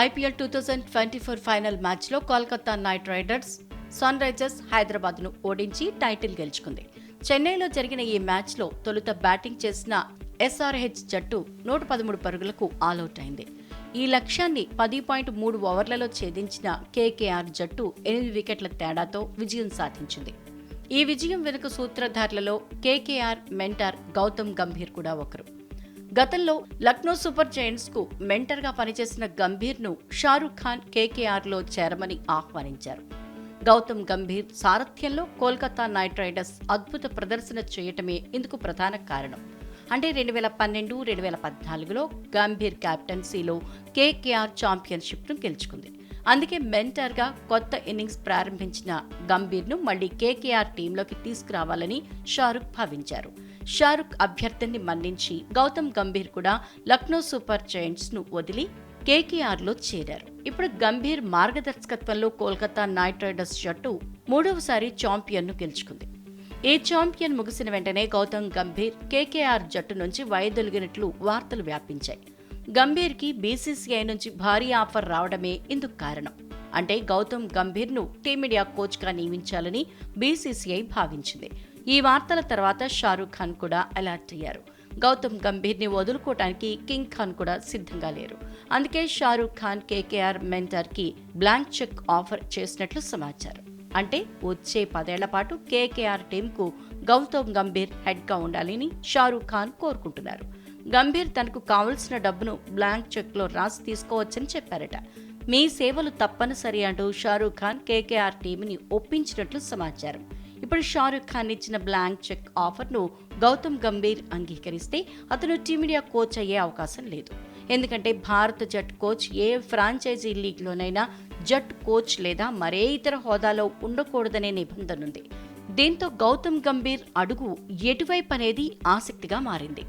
IPL two thousand twenty four final మ్యాచ్లో Kolkata Knight Riders Sunrisers హైదరాబాద్ను ఓడించి title గెలుచుకుంది. చెన్నైలో జరిగిన ఈ మ్యాచ్లో తొలుత బ్యాటింగ్ చేసిన ఎస్ఆర్హెచ్ జట్టు నూట పదమూడు పరుగులకు ఆలౌట్ అయింది ఈ లక్ష్యాన్ని పది పాయింట్ మూడు ఓవర్లలో ఛేదించిన కేకేఆర్ జట్టు ఎనిమిది వికెట్ల తేడాతో విజయం సాధించింది. ఈ విజయం వెనుక సూత్రధారులలో కేకేఆర్ మెంటార్ గౌతమ్ గంభీర్ కూడా ఒకరు. గతంలో లక్నో సూపర్ జైంట్స్కు మెంటర్గా పనిచేసిన గంభీర్ను షారూఖ్ ఖాన్ కేకేఆర్లో చేరమని ఆహ్వానించారు. గౌతమ్ గంభీర్ సారథ్యంలో కోల్కతా నైట్ రైడర్స్ అద్భుత ప్రదర్శన చేయటమే ఇందుకు ప్రధాన కారణం. అంటే రెండు వేల పన్నెండు రెండు వేల పద్నాలుగులో గంభీర్ క్యాప్టెన్సీలో కేకేఆర్ ఛాంపియన్షిప్ను గెలుచుకుంది. అందుకే మెంటర్గా కొత్త ఇన్నింగ్స్ ప్రారంభించిన గంభీర్ను మళ్ళీ కేకేఆర్ టీంలోకి తీసుకురావాలని షారుఖ్ భావించారు. షారుఖ్ అభ్యర్థిని మన్నించి గౌతమ్ గంభీర్ కూడా లక్నో సూపర్ జైంట్స్ను వదిలి కేకేఆర్లో చేరారు. ఇప్పుడు గంభీర్ మార్గదర్శకత్వంలో కోల్కతా నైట్ రైడర్స్ జట్టు మూడవసారి ఛాంపియన్ను గెలుచుకుంది. ఈ ఛాంపియన్ ముగిసిన వెంటనే గౌతమ్ గంభీర్ కేకేఆర్ జట్టు నుంచి వైదొలిగినట్లు వార్తలు వ్యాపించాయి. గంభీర్కి బీసీసీఐ నుంచి భారీ ఆఫర్ రావడమే ఇందుకు కారణం. అంటే గౌతమ్ గంభీర్ను టీమిండియా కోచ్గా నియమించాలని బీసీసీఐ భావించింది. ఈ వార్తల తర్వాత షారూఖ్ ఖాన్ కూడా అలర్ట్ అయ్యారు. గౌతమ్ గంభీర్ని వదులుకోవటానికి కింగ్ ఖాన్ కూడా సిద్ధంగా లేరు. అందుకే షారూఖ్ ఖాన్ కేకేఆర్ మెంటర్కి బ్లాంక్ చెక్ ఆఫర్ చేసినట్లు సమాచారం. అంటే వచ్చే పదేళ్ళ పాటు కేకేఆర్ టీంకు గౌతమ్ గంభీర్ హెడ్గా ఉండాలని షారూఖ్ ఖాన్ కోరుకుంటున్నారు. గంభీర్ తనకు కావలసిన డబ్బును బ్లాంక్ చెక్లో రాసి తీసుకోవచ్చని చెప్పారట. మీ సేవలు తప్పనిసరి అంటూ షారూఖ్ ఖాన్ కేకేఆర్ టీంని ఒప్పించినట్లు సమాచారం. ఇప్పుడు షారూఖ్ ఖాన్ ఇచ్చిన బ్లాంక్ చెక్ ఆఫర్ను గౌతమ్ గంభీర్ అంగీకరిస్తే అతను టీమిండియా కోచ్ అయ్యే అవకాశం లేదు. ఎందుకంటే భారత జట్ కోచ్ ఏ ఫ్రాంచైజీ లీగ్లోనైనా జట్ కోచ్ లేదా మరే ఇతర హోదాలో ఉండకూడదనే నిబంధన ఉంది. దీంతో గౌతమ్ గంభీర్ అడుగు ఎటువైపు అనేది ఆసక్తిగా మారింది.